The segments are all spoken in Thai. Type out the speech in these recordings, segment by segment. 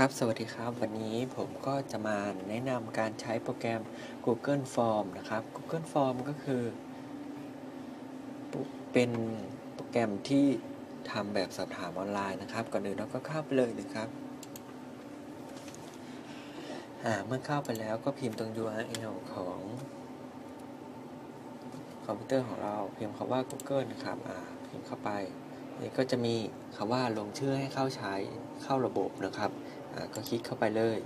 ครับ สวัสดีครับ วันนี้ผมก็จะมาแนะนำการใช้โปรแกรม Google Form นะครับ Google Form ก็คือ เป็นโปรแกรมที่ทำแบบสอบถามออนไลน์นะครับ ก่อนอื่นเราก็เข้าไปเลยนะครับ เมื่อเข้าไปแล้วก็พิมพ์ตรง URL ของคอมพิวเตอร์ของเราพิมพ์คำว่า Google นะครับพิมพ์เข้าไปนี่ก็จะมีคำว่าลงชื่อให้เข้าใช้เข้าระบบนะครับ ก็คลิกเข้าไปเลย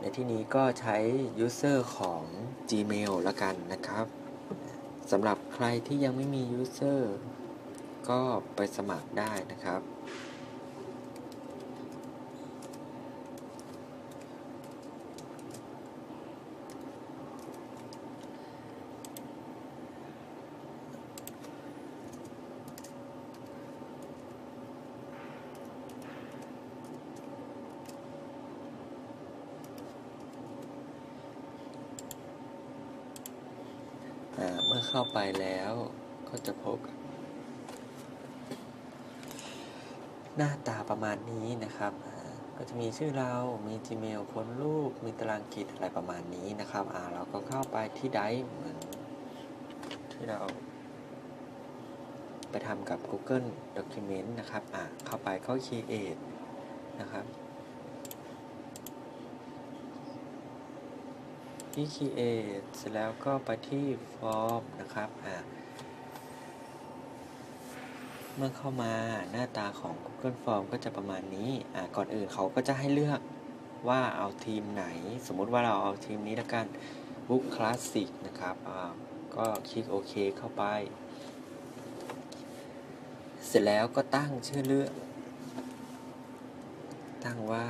ในที่นี้ก็ใช้ user ของ Gmail ละกันนะครับสำหรับใครที่ยังไม่มี user ก็ไปสมัครได้นะครับ อ่า เข้าไปแล้วก็จะพบ หน้าตาประมาณนี้นะครับ ก็จะมีชื่อเรา มี Gmail พ้นรูป มีตารางกิจอะไรประมาณนี้นะครับ อ่าเราก็เข้าไปที่ไดร์เหมือนที่เรา ไปทำกับ Google Document นะครับ อ่าเข้าไปเข้า Create นะครับ ที่ create เสร็จแล้วก็ไปที่ form นะครับอ่าเมื่อเข้ามาหน้าตาของ Google Form ก็จะประมาณนี้อ่าก่อนอื่นเขาก็จะให้เลือกว่าเอาทีมไหน สมมุติว่าเราเอาทีมนี้ละกัน Book Classic นะครับอ่าก็คลิกโอเคเข้าไป เสร็จแล้วก็ตั้งชื่อเลือกตั้งว่า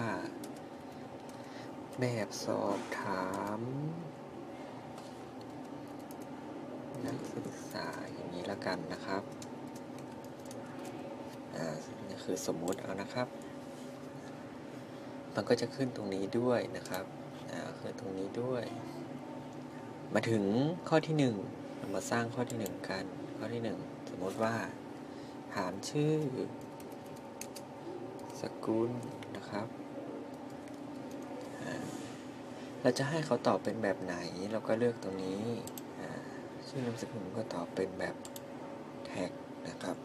แบบสอบถาม นักศึกษาอย่างนี้แล้วกันนะครับ อ่านี่คือสมมุติเอานะครับ มันก็จะขึ้นตรงนี้ด้วยนะครับ อ่าขึ้นตรงนี้ด้วย มาถึงข้อที่หนึ่งมาสร้างข้อที่หนึ่งกัน ข้อที่หนึ่งสมมติว่า ถามชื่อ สกุลนะครับ อ่า เราจะให้เขาตอบเป็นแบบไหน เราก็เลือกตรงนี้ชื่อนามสกุลก็ตอบเป็นแบบแท็กนะครับ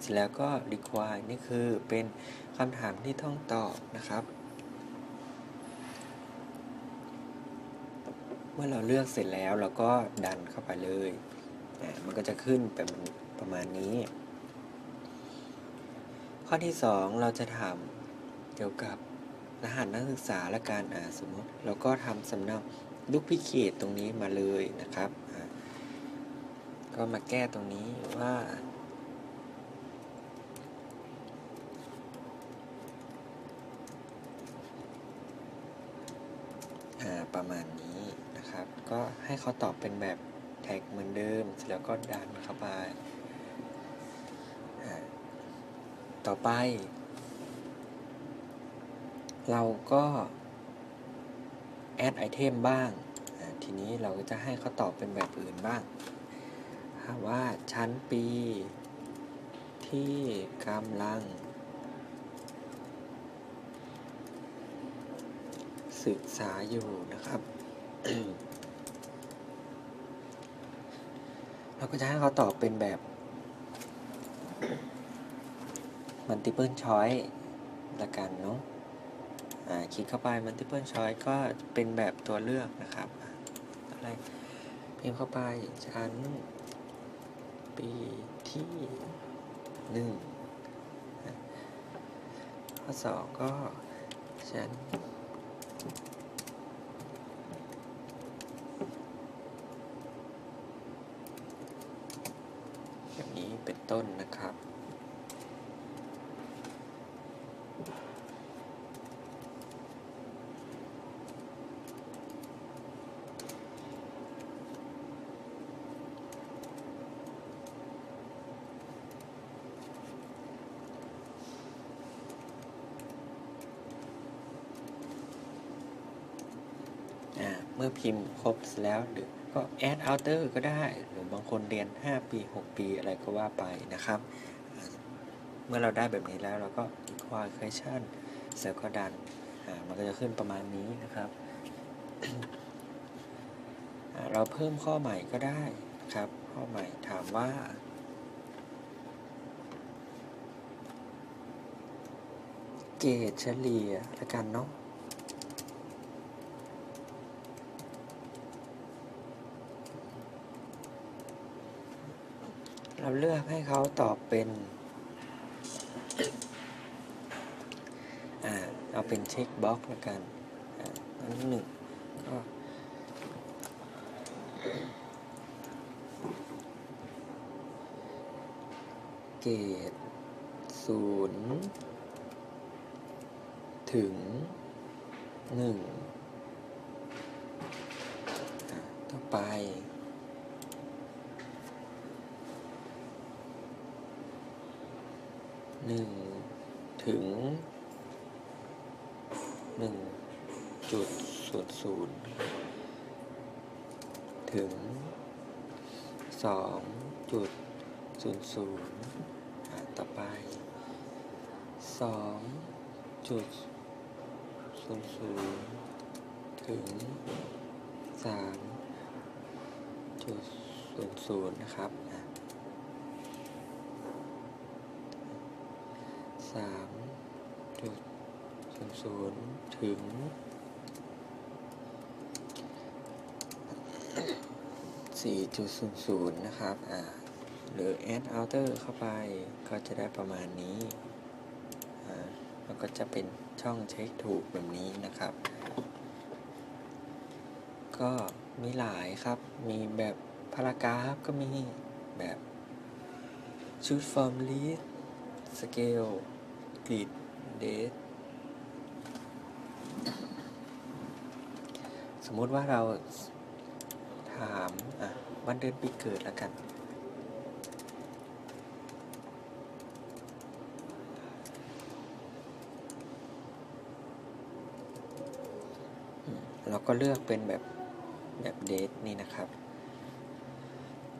เสร็จแล้วก็ require นี่คือเป็นคำถามที่ต้องตอบนะครับ เมื่อเราเลือกเสร็จแล้วเราก็ดันเข้าไปเลย มันก็จะขึ้นเป็นประมาณนี้ ข้อที่ 2 เราจะถามเกี่ยวกับ รหัสนักศึกษาและการอ่าสมมติเราก็ทำสำเนาดูพิเคตตรงนี้มาเลยนะครับ ก็มาแก้ตรงนี้ว่าประมาณนี้นะครับ ก็ให้เขาตอบเป็นแบบแท็กเหมือนเดิม เสร็จแล้วก็ดันเข้าไปต่อไป เราก็แอดไอเทมบ้าง ทีนี้เราก็จะให้เขาตอบเป็นแบบอื่นบ้าง ว่าชั้นปี ที่กำลัง ศึกษาอยู่นะครับ เราก็จะให้เขาตอบเป็นแบบ multiple choice ละกันเนาะ คลิกเข้าไป multiple choice ก็เป็นแบบตัวเลือกนะครับอะอะไรพิมพ์เข้าไปชั้น ปีที่หนึ่งข้อสองก็ชั้นแบบนี้เป็นต้นนะครับ อ่าเมื่อพิมพ์ครบแล้วก็ add outer ก็ได้ หรือบางคนเรียน 5 ปี 6 ปีอะไรก็ว่าไปนะครับอ่ามื่อเราได้แบบนี้แล้วเราก็ equal question เสร็จก็ดัน มันก็จะขึ้นประมาณนี้นะครับ เราเพิ่มข้อใหม่ก็ได้ครับ ข้อใหม่ถามว่าเกรดเฉลี่ยละกันเนาะ เลือกให้เขาตอบเป็นอ่าเอาเป็นเช็คบ็อกซ์ละกันอ่าอันหนึ่งก็เกรดศูนย์ถึงหนึ่งต่อไป หนึ่งถึงหนึ่งจุดศูนย์ศูนย์ถึงสองจุดศูนย์ศูนย์ต่อไปสองจุดศูนย์ศูนย์ถึงสามจุดศูนย์ศูนย์นะครับอะ สามจุดศูนย์ศูนย์ถึงสี่จุดศูนย์ศูนย์นะครับ อ่า หรือ add outer เข้าไป ก็จะได้ประมาณนี้ อ่าแล้วก็จะเป็นช่องเช็คถูกแบบนี้นะครับ ก็มีหลายครับ มีแบบพารากราฟก็มีแบบ shoot from list scale grid date ส สมมติว่าเราถามวันเดือนปีเกิดแล้วกัน เราก็เลือกเป็นแบบแบบเดทนี่นะครับ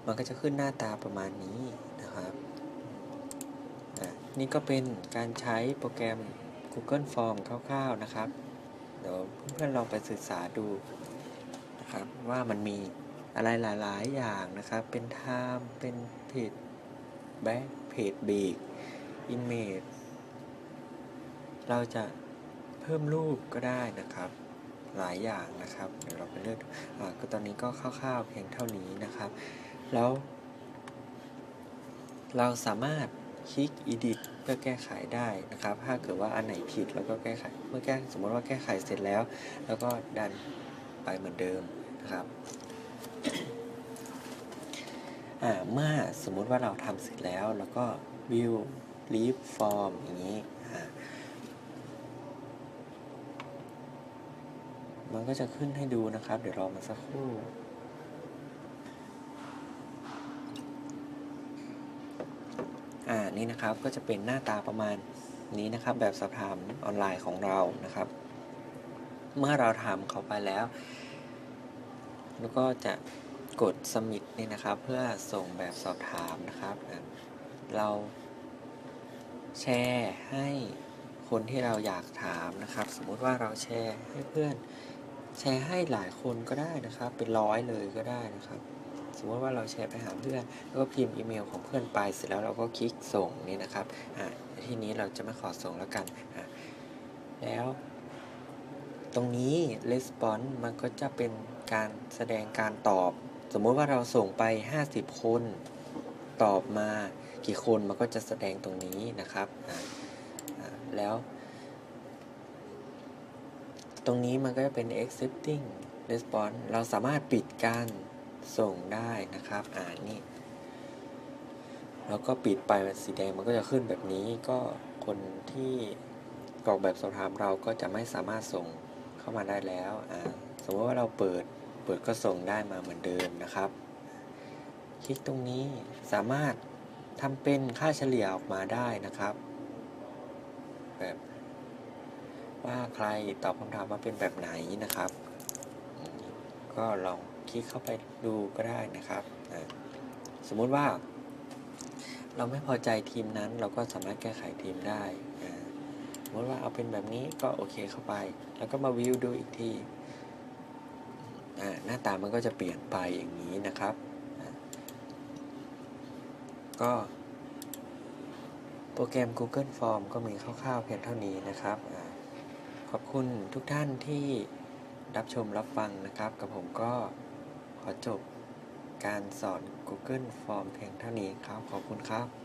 มันก็จะขึ้นหน้าตาประมาณนี้นะครับ นี่ก็เป็นการใช้โปรแกรม Google Form คร่าวๆนะครับ เดี๋ยวเพื่อนๆลองไปศึกษาดูนะครับ ว่ามันมีอะไรหลายๆ อย่างนะครับ เป็น Time เป็นเพจแบ็คเพจเบรกอิมเมจเราจะเพิ่มรูปก็ได้นะครับ หลายอย่างนะครับ เดี๋ยวเราไปเลือกอ่าก็ตอนนี้ก็คร่าวๆเพียงเท่านี้นะครับ แล้ว เราสามารถ คลิก edit เพื่อแก้ไขได้นะครับ ถ้าเกิดว่าอันไหนผิดเราก็แก้ไข เมื่อแก้สมมติว่าแก้ไขเสร็จแล้ว แล้วก็ดันไปเหมือนเดิมนะครับอ่าเมื่อสมมุติว่าเราทำเสร็จแล้ว แล้วก็ view leave form อย่างนี้ มันก็จะขึ้นให้ดูนะครับ เดี๋ยวรอมาสักครู่ อ่า นี่นะครับก็จะเป็นหน้าตาประมาณนี้นะครับ แบบสอบถามออนไลน์ของเรานะครับ เมื่อเราทำเขาไปแล้ว แล้วก็จะกด submit นี่นะครับ เพื่อส่งแบบสอบถามนะครับ เราแชร์ให้คนที่เราอยากถามนะครับ สมมุติว่าเราแชร์ให้เพื่อน แชร์ให้หลายคนก็ได้นะครับ เป็นร้อยเลยก็ได้นะครับ สมมติว่าเราแชร์ไปหาเพื่อนแล้วก็พิมพ์อีเมลของเพื่อนไปเสร็จแล้วเราก็คลิกส่งนี่นะครับอ่าทีนี้เราจะไม่ขอส่งแล้วกันอ่าแล้วตรงนี้ response มันก็จะเป็นการแสดงการตอบ สมมติว่าเราส่งไป 50 คน ตอบมากี่คนมันก็จะแสดงตรงนี้นะครับ แล้ว ตรงนี้มันก็จะเป็น accepting response เราสามารถปิดการ ส่งได้นะครับอ่านนี่แล้วก็ปิดไปเป็นสีแดงมันก็จะขึ้นแบบนี้ก็คนที่กรอกแบบสอบถามเราก็จะไม่สามารถส่งเข้ามาได้แล้วอ่าสมมติว่าเราเปิดเปิดก็ส่งได้มาเหมือนเดิมนะครับ คลิกตรงนี้สามารถทำเป็นค่าเฉลี่ยออกมาได้นะครับ แบบว่าใครตอบคำถามมาเป็นแบบไหนนะครับ ก็ลองคลิกเข้าไปดูก็ได้นะครับสมมุติว่า เราไม่พอใจทีมนั้น เราก็สามารถแก้ไขทีมได้สมมติว่าเอาเป็นแบบนี้ก็โอเคเข้าไป แล้วก็มาวิวดูอีกทีหน้าตามันก็จะเปลี่ยนไปอย่างนี้นะครับ ก็โปรแกรม Google Form ก็มีคร่าวๆเพียงเท่านี้นะครับ ขอบคุณทุกท่านที่ รับชมรับฟังนะครับ กับผมก็ขอจบการสอน Google Form เพียงเท่านี้ครับ ขอบคุณครับ